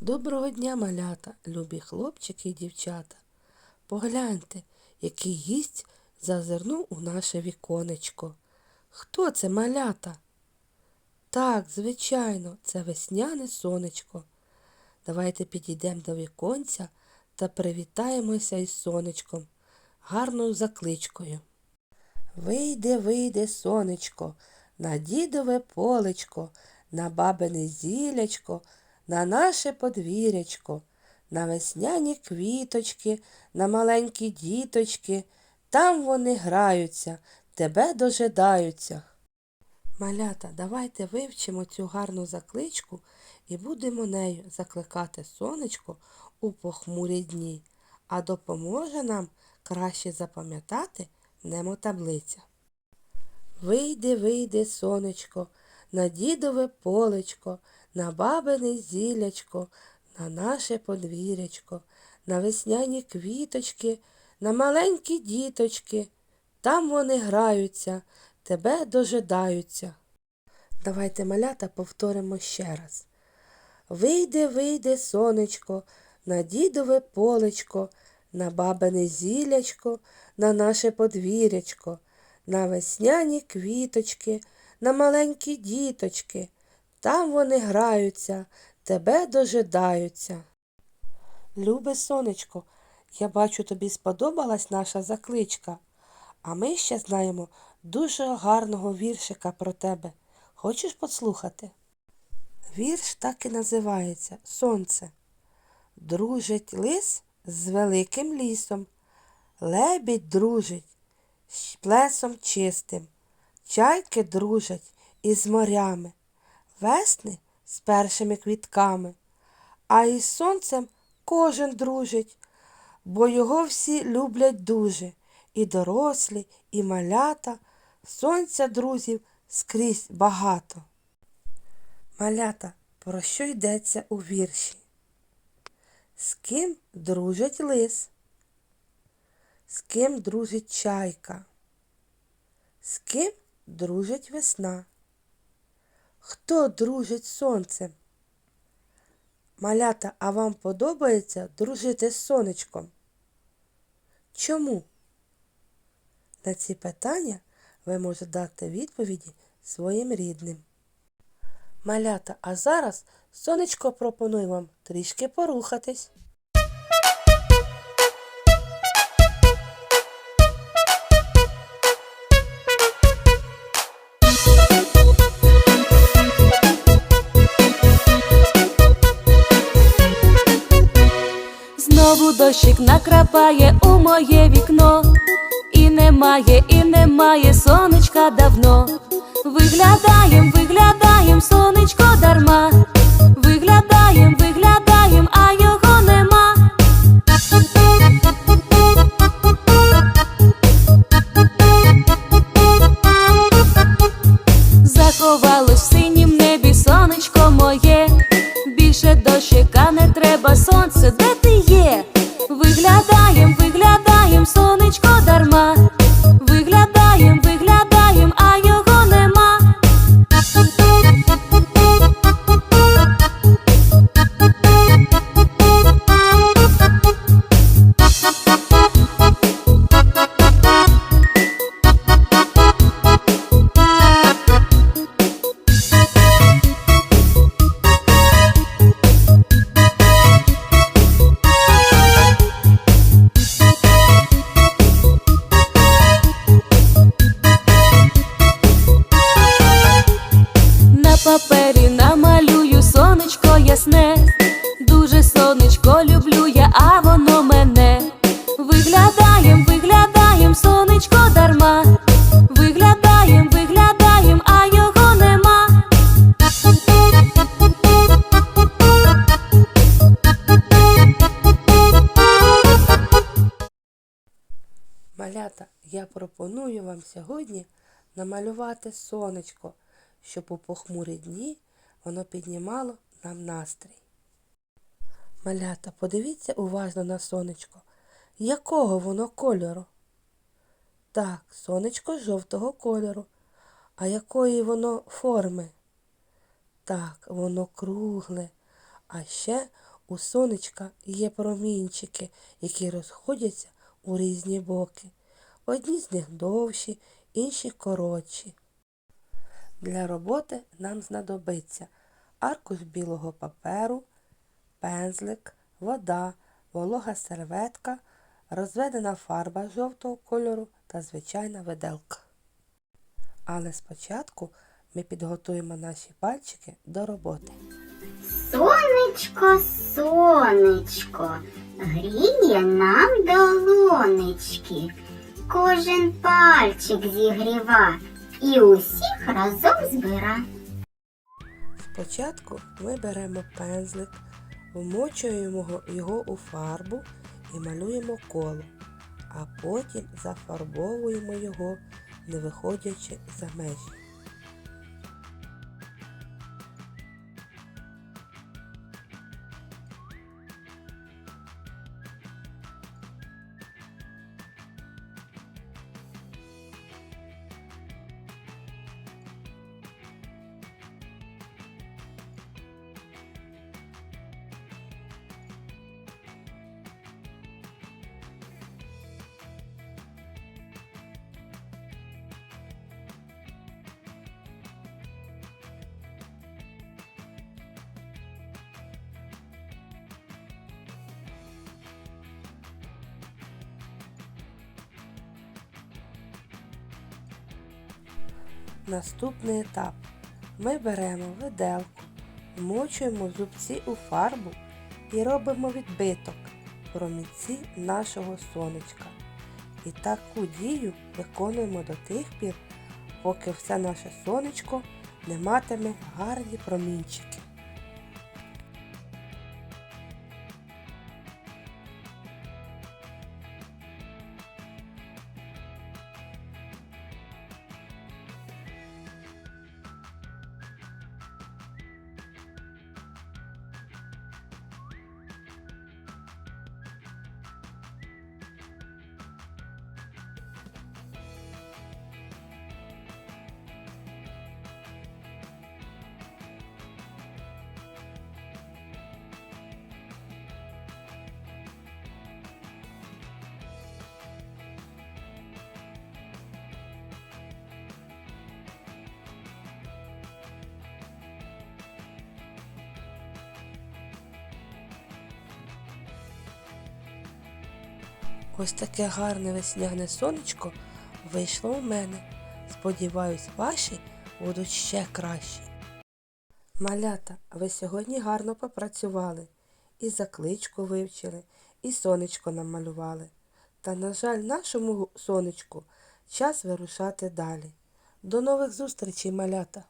Доброго дня, малята, любі хлопчики і дівчата. Погляньте, який гість зазирнув у наше віконечко. Хто це малята? Так, звичайно, це весняне сонечко. Давайте підійдемо до віконця та привітаємося із сонечком, гарною закличкою. Вийде, вийде сонечко, на дідове полечко, на бабине зілячко, на наше подвір'ячко, на весняні квіточки, на маленькі діточки. Там вони граються, тебе дожидаються. Малята, давайте вивчимо цю гарну закличку і будемо нею закликати сонечко у похмурі дні, а допоможе нам краще запам'ятати немотаблиця. Вийде, вийде, сонечко, на дідове полечко, на бабине зілячко, на наше подвір'ячко, на весняні квіточки, на маленькі діточки. Там вони граються, тебе дожидаються. Давайте малята повторимо ще раз. Вийде, вийде, сонечко, на дідове полечко, на бабине зілячко, на наше подвір'ячко, на весняні квіточки, на маленькі діточки. Там вони граються, тебе дожидаються. Любе сонечко, я бачу, тобі сподобалась наша закличка, а ми ще знаємо дуже гарного віршика про тебе. Хочеш послухати? Вірш так і називається Сонце. Дружить лис з великим лісом, лебідь дружить з плесом чистим, чайки дружать із морями, весни з першими квітками, а із сонцем кожен дружить, бо його всі люблять дуже, і дорослі, і малята, сонця друзів скрізь багато. Малята, про що йдеться у вірші? З ким дружить лис? З ким дружить чайка? З ким дружить весна? Хто дружить сонцем? Малята, а вам подобається дружити з сонечком? Чому? На ці питання ви можете дати відповіді своїм рідним. Малята, а зараз сонечко пропонує вам трішки порухатись. Знову дощик накрапає у моє вікно, і немає, і немає сонечка давно. Виглядаєм, виглядаєм, сонечко дарма. Малята, я пропоную вам сьогодні намалювати сонечко, щоб у похмурі дні воно піднімало нам настрій. Малята, подивіться уважно на сонечко. Якого воно кольору? Так, сонечко жовтого кольору. А якої воно форми? Так, воно кругле. А ще У сонечка є промінчики, які розходяться у різні боки. Одні з них довші, інші коротші. Для роботи нам знадобиться аркуш білого паперу, пензлик, вода, волога серветка, розведена фарба жовтого кольору та звичайна виделка. Але спочатку ми підготуємо наші пальчики до роботи. Сонечко, сонечко, гріє нам долонечки. Кожен пальчик зігріва і усіх разом збира. Спочатку ми беремо пензлик, вмочуємо його- у фарбу і малюємо коло, а потім зафарбовуємо його, не виходячи за межі. Наступний етап. Ми беремо виделку, вмочуємо зубці у фарбу і робимо відбиток промінці нашого сонечка. І таку дію виконуємо до тих пір, поки все наше сонечко не матиме гарні промінчики. Ось таке гарне весняне сонечко вийшло у мене. Сподіваюсь, ваші будуть ще кращі. Малята, ви сьогодні гарно попрацювали. І закличку вивчили, і сонечко намалювали. Та, на жаль, нашому сонечку час вирушати далі. До нових зустрічей, малята!